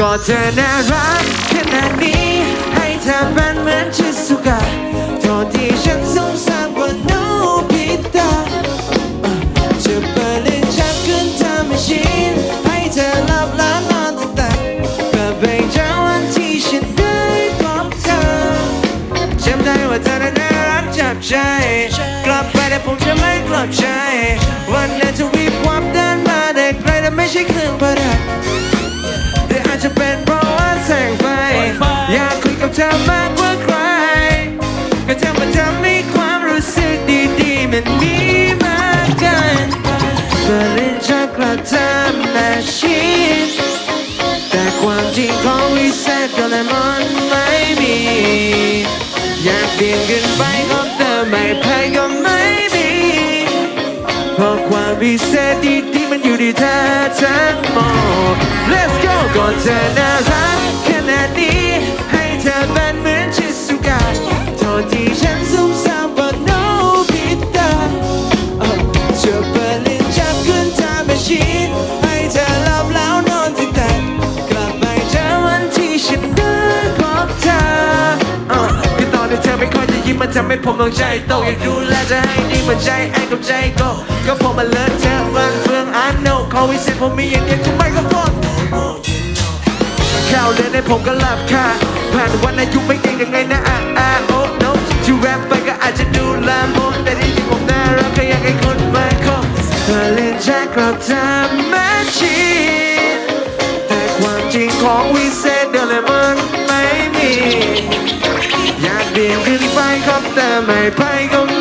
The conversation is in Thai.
ก็เธอน่ารักขนาดนี้ ให้เธอเป็นเหมือนชิสุกะโทษที่ฉันสงสารว่าหนูผิดตาจะเปิดลิ้นชักขึ้นทำให้ชินให้เธอหลับแล้วนอนตั้งแต่เพื่อเป็นเจ้าวันที่ฉันได้พบเธอจำได้ว่าเธอนั้นน่ารักจับใจ กลับไปแต่ผมจะไม่กลับใจ วันนั้นจะวิบวับเดินมา เพื่อเล่นชักกระทำแต่ชิดแต่ความจริงของวิเศษก็เลยมันไม่มี อยากเปลี่ยนกันไปก็เธอไม่แพ้ก็ไม่มีเพราะความวิเศษดีที่มันอยู่ที่เธอทั้งหมด ทำให้ผมต้องใจโตอยากดูแลจะให้ดีเหมือนใจแอนกับใจโกก็ผมมาเลิศเธอฟังเฟือง I know ขอวิเศษผมมีอย่างเดียวคือไมโครโฟนข่าวเดินให้ผมก็หลับค่ะผ่านวันอายุไม่เก่งยังไงนะอะอะโอ้ no ที่แรปไปก็อาจจะดูลามกแต่ที่จริงผมน่ารักก็อยากให้คุณมาคบเธอเล่นแจ็คเราทำแมชชีนแต่ความจริงของวิเศษเดินเลยมันไม่มี ไปครับ